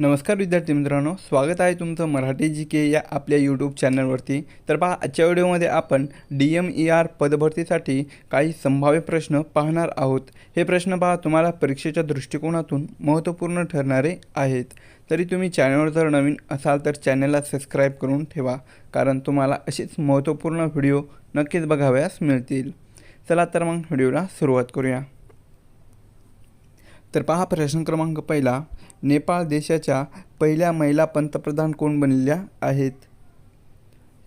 नमस्कार विद्यार्थी मित्रांनो स्वागत आहे तुमचं मराठी जी के या आपल्या यूट्यूब चॅनलवरती तर पहा आजच्या व्हिडिओमध्ये आपण डी एम ई आर पदभरतीसाठी काही संभाव्य प्रश्न पाहणार आहोत. हे प्रश्न पहा तुम्हाला परीक्षेच्या दृष्टिकोनातून महत्त्वपूर्ण ठरणारे आहेत. तरी तुम्ही चॅनलवर जर नवीन असाल तर चॅनलला सबस्क्राईब करून ठेवा कारण तुम्हाला असेच महत्त्वपूर्ण व्हिडिओ नक्कीच बघावयास मिळतील. चला तर मग व्हिडिओला सुरुवात करूया. तर पहा प्रश्न क्रमांक पहिला नेपाळ देशाच्या पहिल्या महिला पंतप्रधान कोण बनलेल्या आहेत?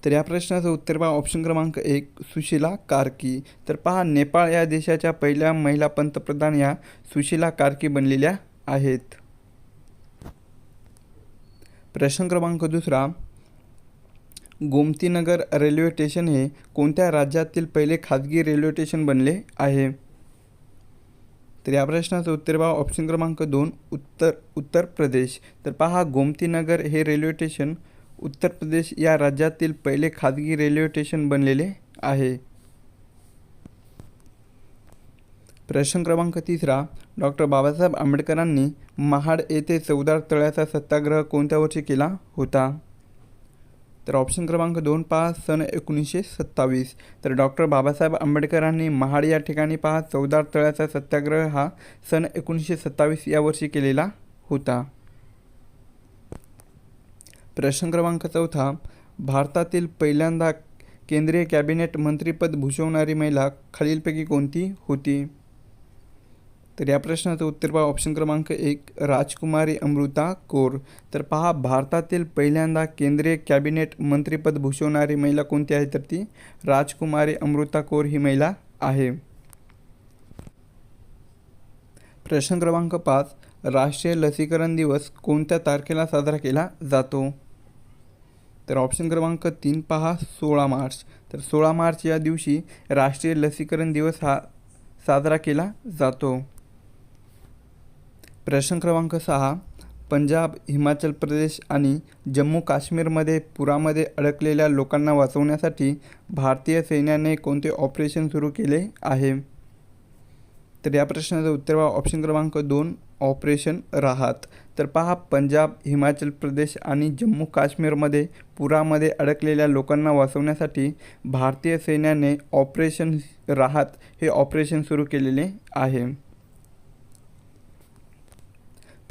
तर या प्रश्नाचं उत्तर पहा. ऑप्शन क्रमांक एक सुशीला कार्की. तर पहा नेपाळ या देशाच्या पहिल्या महिला पंतप्रधान या सुशीला कार्की बनलेल्या आहेत. प्रश्न क्रमांक दुसरा. गोमतीनगर रेल्वे स्टेशन हे कोणत्या राज्यातील पहिले खाजगी रेल्वे स्टेशन बनले आहे? तर या प्रश्नाचं उत्तर पहा. ऑप्शन क्रमांक दोन उत्तर उत्तर प्रदेश. तर पहा गोमतीनगर हे रेल्वे स्टेशन उत्तर प्रदेश या राज्यातील पहिले खाजगी रेल्वे स्टेशन बनलेले आहे. प्रश्न क्रमांक तिसरा डॉक्टर बाबासाहेब आंबेडकरांनी महाड येथे चौदार तळ्याचा सत्याग्रह कोणत्या वर्षी केला होता? तर ऑप्शन क्रमांक दोन पहा सन एकोणीसशे सत्तावीस. तर डॉक्टर बाबासाहेब आंबेडकरांनी महाड या ठिकाणी पहा चौदार तळ्याचा सत्याग्रह हा सन एकोणीसशे सत्तावीस या वर्षी केलेला होता. प्रश्न क्रमांक चौथा भारतातील पहिल्यांदा केंद्रीय कॅबिनेट मंत्रीपद भूषवणारी महिला खालीलपैकी कोणती होती? तर या प्रश्नाचं उत्तर पहा. ऑप्शन क्रमांक एक राजकुमारी अमृता कोर. तर पहा भारतातील पहिल्यांदा केंद्रीय कॅबिनेट मंत्रीपद भूषवणारी महिला कोणती आहे? तर ती राजकुमारी अमृता कोर ही महिला आहे. प्रश्न क्रमांक पाच राष्ट्रीय लसीकरण दिवस कोणत्या तारखेला साजरा केला जातो? तर ऑप्शन क्रमांक तीन पहा सोळा मार्च. तर सोळा मार्च या दिवशी राष्ट्रीय लसीकरण दिवस हा साजरा केला जातो. प्रश्न क्रमांक सहा पंजाब हिमाचल प्रदेश आणि जम्मू काश्मीरमध्ये पुरामध्ये अडकलेल्या लोकांना वाचवण्यासाठी भारतीय सैन्याने कोणते ऑपरेशन सुरू केले आहे? तर या प्रश्नाचं उत्तर पहा. ऑप्शन क्रमांक दोन ऑपरेशन राहत. तर पहा पंजाब हिमाचल प्रदेश आणि जम्मू काश्मीरमध्ये पुरामध्ये अडकलेल्या लोकांना वाचवण्यासाठी भारतीय सैन्याने ऑपरेशन राहत हे ऑपरेशन सुरू केलेले आहे.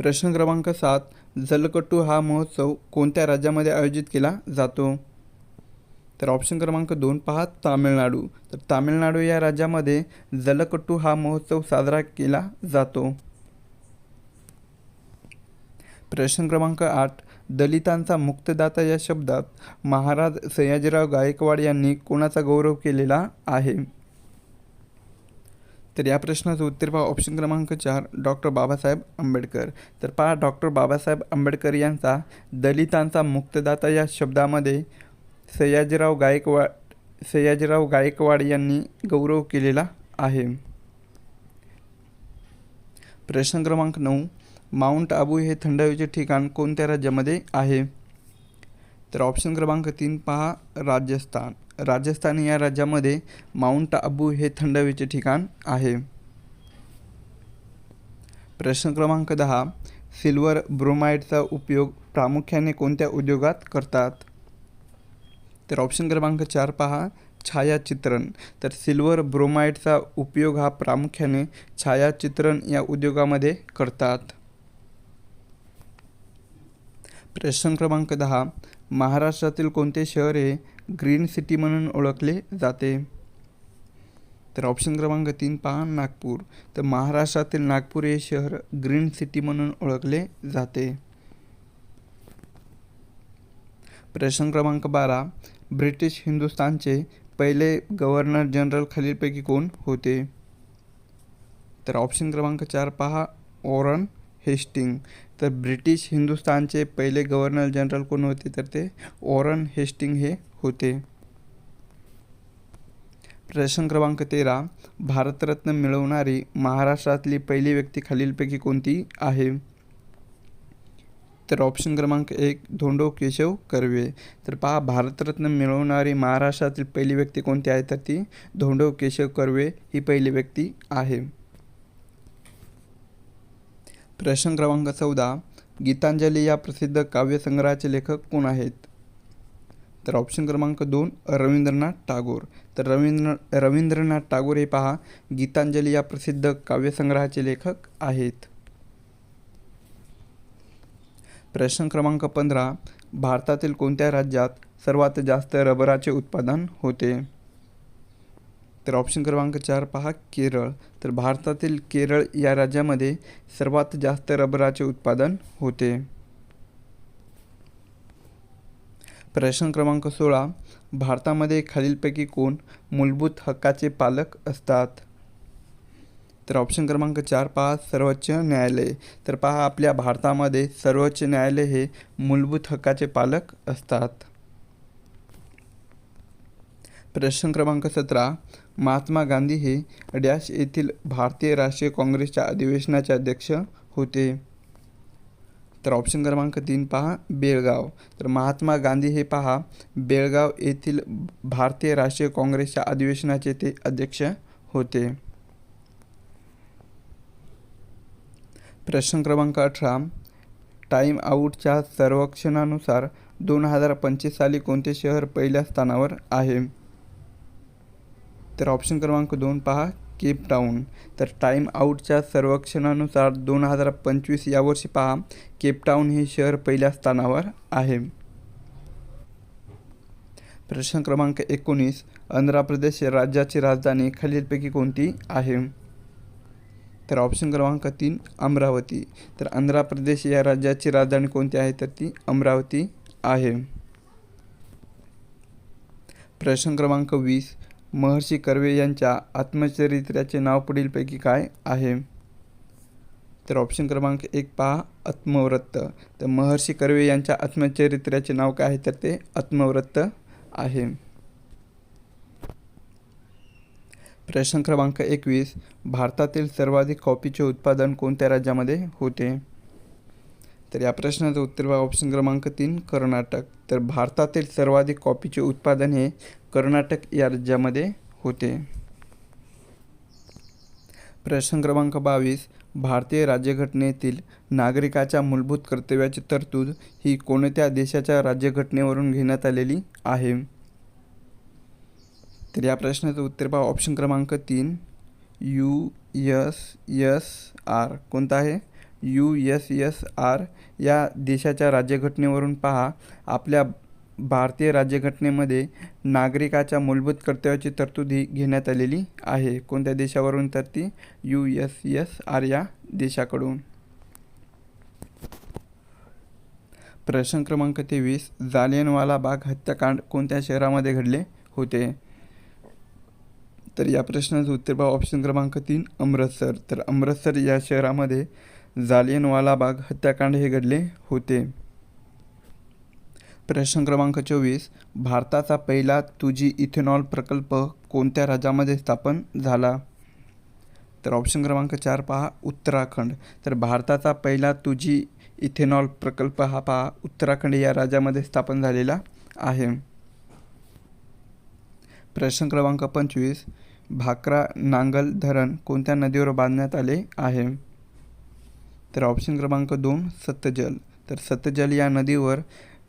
प्रश्न क्रमांक सात जलकट्टू हा महोत्सव कोणत्या राज्यामध्ये आयोजित केला जातो? तर ऑप्शन क्रमांक दोन पहा तामिळनाडू. तर तामिळनाडू या राज्यामध्ये जलकट्टू हा महोत्सव साजरा केला जातो. प्रश्न क्रमांक आठ दलितांचा मुक्तदाता या शब्दात महाराज सयाजीराव गायकवाड यांनी कोणाचा गौरव केलेला आहे? तर या प्रश्नाचं उत्तर पहा. ऑप्शन क्रमांक चार डॉक्टर बाबासाहेब आंबेडकर. तर पहा डॉक्टर बाबासाहेब आंबेडकर यांचा दलितांचा मुक्तदाता या शब्दामध्ये सयाजीराव गायकवाड सयाजीराव गायकवाड यांनी गौरव केलेला आहे. प्रश्न क्रमांक नऊ माउंट आबू हे थंड हवेचे ठिकाण कोणत्या राज्यामध्ये आहे? तर ऑप्शन क्रमांक तीन पहा राजस्थान. राजस्थान या राज्यामध्ये माउंट आबू हे थंड हवेचे ठिकाण आहे. प्रश्न क्रमांक दहा. सिल्वर ब्रोमाइडचा उपयोग प्रामुख्याने कोणत्या उद्योगात करतात? तर ऑप्शन क्रमांक चार पहा छायाचित्रण. तर सिल्वर ब्रोमाइडचा उपयोग हा प्रामुख्याने छायाचित्रण या उद्योगामध्ये करतात. प्रश्न क्रमांक दहा. महाराष्ट्रातील कोणते शहर हे ग्रीन सिटी म्हणून ओळखले जाते. तर ऑप्शन क्रमांक तीन पहा नागपूर. तर महाराष्ट्रातील नागपूर हे शहर ग्रीन सिटी म्हणून ओळखले जाते. प्रश्न क्रमांक बारा ब्रिटिश हिंदुस्थानचे पहिले गव्हर्नर जनरल खालीलपैकी कोण होते? तर ऑप्शन क्रमांक चार पहा ओरन हेस्टिंग. तर ब्रिटिश हिंदुस्थानचे पहिले गव्हर्नर जनरल कोण होते? तर ते ओरन हेस्टिंग हे होते. प्रश्न क्रमांक तेरा. भारतरत्न मिळवणारी महाराष्ट्रातली पहिली व्यक्ती खालीलपैकी कोणती आहे? तर ऑप्शन क्रमांक एक धोंडो केशव कर्वे. तर पहा भारतरत्न मिळवणारी महाराष्ट्रातील पहिली व्यक्ती कोणती आहे? तर ती धोंडो केशव कर्वे ही पहिली व्यक्ती आहे. प्रश्न क्रमांक चौदा गीतांजली या प्रसिद्ध काव्यसंग्रहाचे लेखक कोण आहेत? तर ऑप्शन क्रमांक दोन रवींद्रनाथ टागोर. तर रवींद्र रवींद्रनाथ टागोर हे पहा गीतांजली या प्रसिद्ध काव्यसंग्रहाचे लेखक आहेत. प्रश्न क्रमांक पंधरा भारतातील कोणत्या राज्यात सर्वात जास्त रबराचे उत्पादन होते? तर ऑप्शन क्रमांक चार पहा केरळ. तर भारतातील केरळ या राज्यामध्ये सर्वात जास्त रबराचे उत्पादन होते. प्रश्न क्रमांक सोळा. भारतामध्ये खालीलपैकी कोण मूलभूत हक्काचे पालक असतात? तर ऑप्शन क्रमांक चार पहा सर्वोच्च न्यायालय. तर पहा आपल्या भारतामध्ये सर्वोच्च न्यायालय हे मूलभूत हक्काचे पालक असतात. प्रश्न क्रमांक सतरा महात्मा गांधी हे डॅश येथील भारतीय राष्ट्रीय काँग्रेसच्या अधिवेशनाचे अध्यक्ष होते. तर ऑप्शन क्रमांक तीन पहा बेळगाव. तर महात्मा गांधी हे पहा बेळगाव येथील भारतीय राष्ट्रीय काँग्रेसच्या अधिवेशनाचे ते अध्यक्ष होते. प्रश्न क्रमांक अठरा टाईम आऊटच्या सर्वेक्षणानुसार दोन हजार पंचवीस साली कोणते शहर पहिल्या स्थानावर आहे? तर ऑप्शन क्रमांक दोन पहा केप टाऊन तर टाईम आऊटच्या सर्वेक्षणानुसार दोन हजार पंचवीस यावर्षी पहा केपटाऊन हे शहर पहिल्या स्थानावर आहे. प्रश्न क्रमांक एकोणीस आंध्र प्रदेश राज्याची राजधानी खालीलपैकी कोणती आहे? तर ऑप्शन क्रमांक तीन अमरावती. तर आंध्र प्रदेश या राज्याची राजधानी कोणती आहे? तर ती अमरावती आहे. प्रश्न क्रमांक वीस महर्षी कर्वे यांच्या आत्मचरित्राचे नाव पुढीलपैकी काय आहे? तर ऑप्शन क्रमांक एक पहा आत्मवृत्त. तर महर्षी कर्वे यांच्या आत्मचरित्राचे नाव काय आहे? तर ते आत्मवृत्त आहे. प्रश्न क्रमांक एकवीस. भारतातील सर्वाधिक कॉफीचे उत्पादन कोणत्या राज्यामध्ये होते? तर या प्रश्नाचं उत्तर ऑप्शन क्रमांक तीन कर्नाटक. तर भारतातील सर्वाधिक कॉफीचे उत्पादन हे कर्नाटक या राज्यामध्ये होते. प्रश्न क्रमांक बावीस. भारतीय राज्यघटनेतील नागरिकाच्या मूलभूत कर्तव्याची तरतूद ही कोणत्या देशाच्या राज्यघटनेवरून घेण्यात आलेली आहे? तर या प्रश्नाचं उत्तर पहा. ऑप्शन क्रमांक तीन. U S S R. कोणता आहे? U S S R. या देशाच्या राज्यघटनेवरून पहा. आपल्या भारतीय राज्यघटनेमध्ये नागरिकाच्या मूलभूत कर्तव्याची तरतूद ही घेण्यात आलेली आहे. कोणत्या देशावरून तर ती? यू एस एस आर या देशाकडून. प्रश्न क्रमांक तेवीस. जालियनवाला बाग हत्याकांड कोणत्या शहरामध्ये घडले होते? तर या प्रश्नाचं उत्तर पहा. ऑप्शन क्रमांक तीन अमृतसर. तर अमृतसर या शहरामध्ये जालियनवाला बाग हत्याकांड हे घडले होते. प्रश्न क्रमांक चोवीस. भारताचा पहिला तुजी इथेनॉल प्रकल्प कोणत्या राज्यामध्ये स्थापन झाला? तर ऑप्शन क्रमांक चार पहा उत्तराखंड. तर भारताचा पहिला तुजी इथेनॉल प्रकल्प हा पहा उत्तराखंड या राज्यामध्ये स्थापन झालेला आहे. प्रश्न क्रमांक पंचवीस. भाकरा नांगल धरण कोणत्या नदीवर बांधण्यात आले आहे? तर ऑप्शन क्रमांक दोन सत्यजल. तर सतजल या नदीवर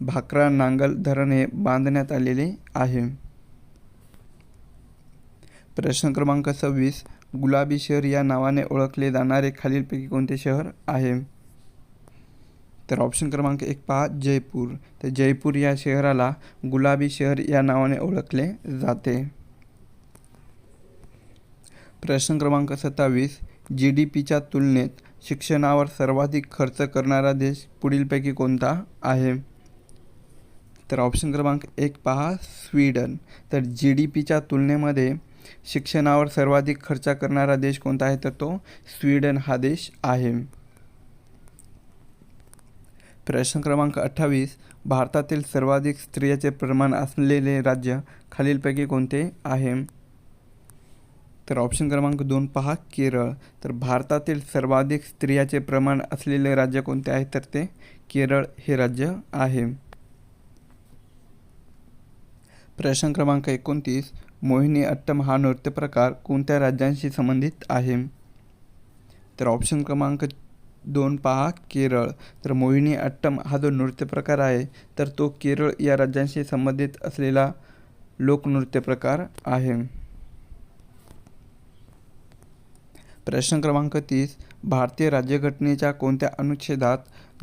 भाकरा नांगल धरण हे बांधण्यात आलेले आहे. प्रश्न क्रमांक सव्वीस गुलाबी शहर या नावाने ओळखले जाणारे खालीलपैकी कोणते शहर आहे? तर ऑप्शन क्रमांक एक पहा जयपूर. तर जयपूर या शहराला गुलाबी शहर या नावाने ओळखले जाते. प्रश्न क्रमांक सत्तावीस जी डी पीच्या तुलनेत शिक्षणावर सर्वाधिक खर्च करणारा देश पुढीलपैकी कोणता आहे? तर ऑप्शन क्रमांक एक पहा स्वीडन तर जी डी पीच्या तुलनेमध्ये शिक्षणावर सर्वाधिक खर्च करणारा देश कोणता आहे? तर तो स्वीडन हा देश आहे. प्रश्न क्रमांक अठ्ठावीस. भारतातील सर्वाधिक स्त्रियाचे प्रमाण असलेले राज्य खालीलपैकी कोणते आहे? तर ऑप्शन क्रमांक दोन पहा केरळ. तर भारतातील सर्वाधिक स्त्रियाचे प्रमाण असलेले राज्य कोणते आहे? तर ते केरळ हे राज्य आहे. प्रश्न क्रमांक एकोणतीस मोहिनी अट्टम हा नृत्य प्रकार कोणत्या राज्यांशी संबंधित आहे? तर ऑप्शन क्रमांक दोन पहा केरळ. तर मोहिनी अट्टम हा जो नृत्य प्रकार आहे तर तो केरळ या राज्यांशी संबंधित असलेला लोकनृत्य प्रकार आहे. प्रश्न क्रमांक तीस भारतीय राज्यघटनेच्या कोणत्या अनुच्छेदात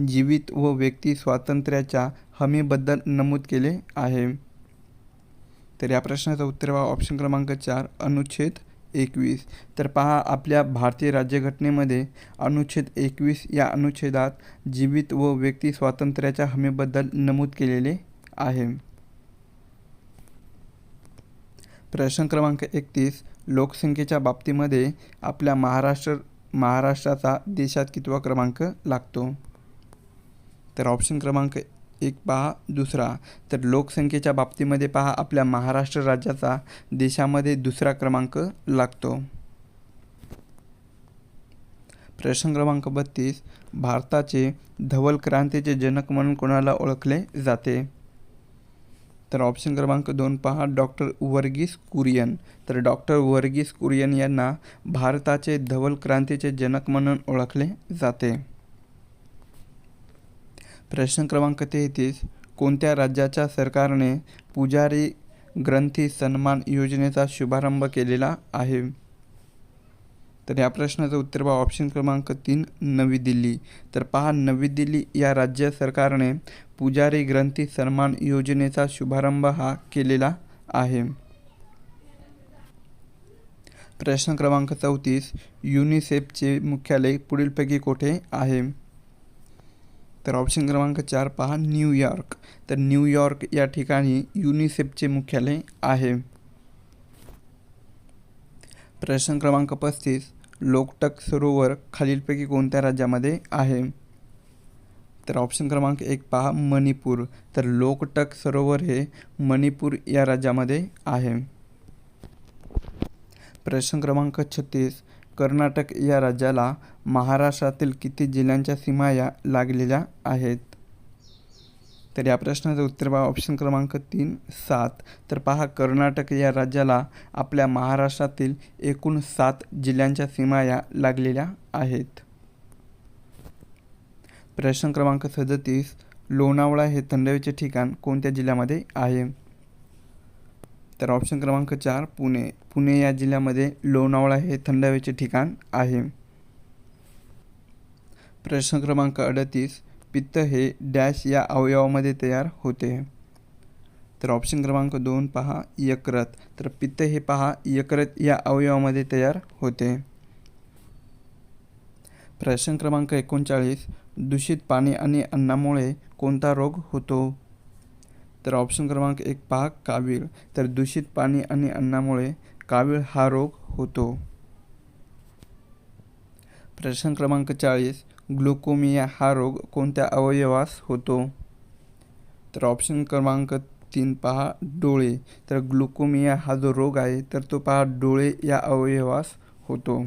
जीवित व व्यक्ती स्वातंत्र्याच्या हमीबद्दल नमूद केले आहे? तर या प्रश्नाचं उत्तर वा ऑप्शन क्रमांक चार अनुच्छेद एकवीस. तर पहा आपल्या भारतीय राज्यघटनेमध्ये अनुच्छेद एकवीस या अनुच्छेदात जीवित व व्यक्ती स्वातंत्र्याच्या हमीबद्दल नमूद केलेले आहे. प्रश्न क्रमांक एकतीस लोकसंख्येच्या बाबतीमध्ये आपल्या महाराष्ट्र महाराष्ट्राचा देशात कितवा क्रमांक लागतो. तर ऑप्शन क्रमांक एक पहा दुसरा. तर लोकसंख्येच्या बाबतीमध्ये पहा आपल्या महाराष्ट्र राज्याचा देशामध्ये दुसरा क्रमांक लागतो. प्रश्न क्रमांक बत्तीस. भारताचे धवल क्रांतीचे जनक म्हणून कोणाला ओळखले जाते? तर ऑप्शन क्रमांक दोन पहा डॉक्टर वर्गीस कुरियन. तर डॉक्टर वर्गीस कुरियन यांना भारताचे धवल क्रांतीचे जनक म्हणून ओळखले जाते. प्रश्न क्रमांक तेहतीस कोणत्या राज्याच्या सरकारने पुजारी ग्रंथी सन्मान योजनेचा शुभारंभ केलेला आहे? तर या प्रश्नाचं उत्तर पहा. ऑप्शन क्रमांक तीन नवी दिल्ली. तर पहा नवी दिल्ली या राज्य सरकारने पुजारी ग्रंथी सन्मान योजनेचा शुभारंभ हा केलेला आहे. प्रश्न क्रमांक चौतीस युनिसेफचे मुख्यालय पुढीलपैकी कोठे आहे? तर ऑप्शन क्रमांक चार पहा न्यूयॉर्क तर न्यूयॉर्क या ठिकाणी युनिसेफचे मुख्यालय आहे. प्रश्न क्रमांक पस्तीस लोकटक सरोवर खालीलपैकी कोणत्या राज्यामध्ये आहे? तर ऑप्शन क्रमांक एक पहा मणिपूर. तर लोकटक सरोवर हे मणिपूर या राज्यामध्ये आहे. प्रश्न क्रमांक छत्तीस कर्नाटक या राज्याला महाराष्ट्रातील किती जिल्ह्यांच्या सीमा या लागलेल्या आहेत? तर या प्रश्नाचं उत्तर पहा. ऑप्शन क्रमांक तीन सात. तर पहा कर्नाटक या राज्याला आपल्या महाराष्ट्रातील एकूण सात जिल्ह्यांच्या सीमा या लागलेल्या आहेत. प्रश्न क्रमांक सदतीस लोणावळा हे थंडवीचे ठिकाण कोणत्या जिल्ह्यामध्ये आहे? तर ऑप्शन क्रमांक चार पुणे. पुणे या जिल्ह्यामध्ये लोणावळा हे थंड हवेचे ठिकाण आहे. प्रश्न क्रमांक अडतीस पित्त हे डॅश या अवयवामध्ये तयार होते. तर ऑप्शन क्रमांक दोन पहा यकृत. तर पित्त हे पहा यकृत या अवयवामध्ये तयार होते. प्रश्न क्रमांक एकोणचाळीस दूषित पाणी आणि अन्नामुळे कोणता रोग होतो? तर ऑप्शन क्रमांक एक पहा कावीळ. तर दूषित पाणी आणि अन्नामुळे कावीळ हा रोग होतो. प्रश्न क्रमांक चाळीस. ग्लुकोमिया हा रोग कोणत्या अवयवास होतो? तर ऑप्शन क्रमांक तीन पहा डोळे. तर ग्लुकोमिया हा जो रोग आहे तर तो पहा डोळे या अवयवास होतो.